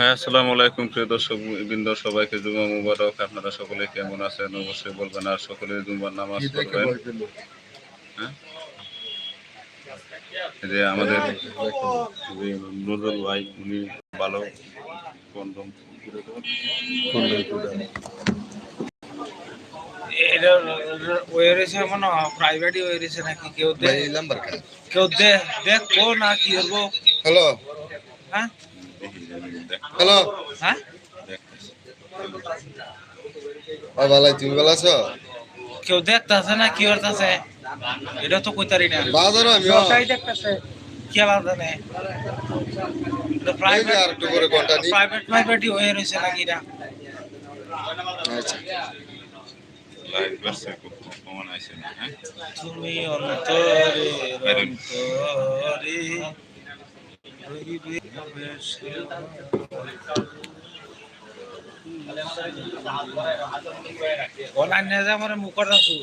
হ্যাঁ আসসালামু আলাইকুম প্রিয় দর্শক বৃন্দ সবাইকে জুমা মুবারক। আপনারা সকলে কেমন আছেন? অবশ্যই বলবেন আর সকলে জুম্বার নামাজ পড়বেন। হ্যাঁ? এই যে আমাদের নজরুল ভাই উনি ভালো কন্ডম এটা ওয়ে রয়েছে মনে প্রাইভেটই নাকি কেউ দে কেউ দে দেখব না কি করব হ্যালো? হ্যাঁ? হ্যালো। হ্যাঁ? ও ভালাই তুমি ভালো আছো? কেউ দেখতেছে না কি করতেছে? এটা তো কইতারি না। বাজার আমি সবটাই দেখতেছে। কি আলাদা নেই এই যে আর একটু করে ঘণ্টা নি প্রাইভেট প্রাইভেটই হয়ে রয়েছে নাকি না আচ্ছা। লাইভ করছে কমন আইছে না হ্যাঁ? তুমি অন্তরে অন্তরে। অনলাইনে আমার মুখর আছো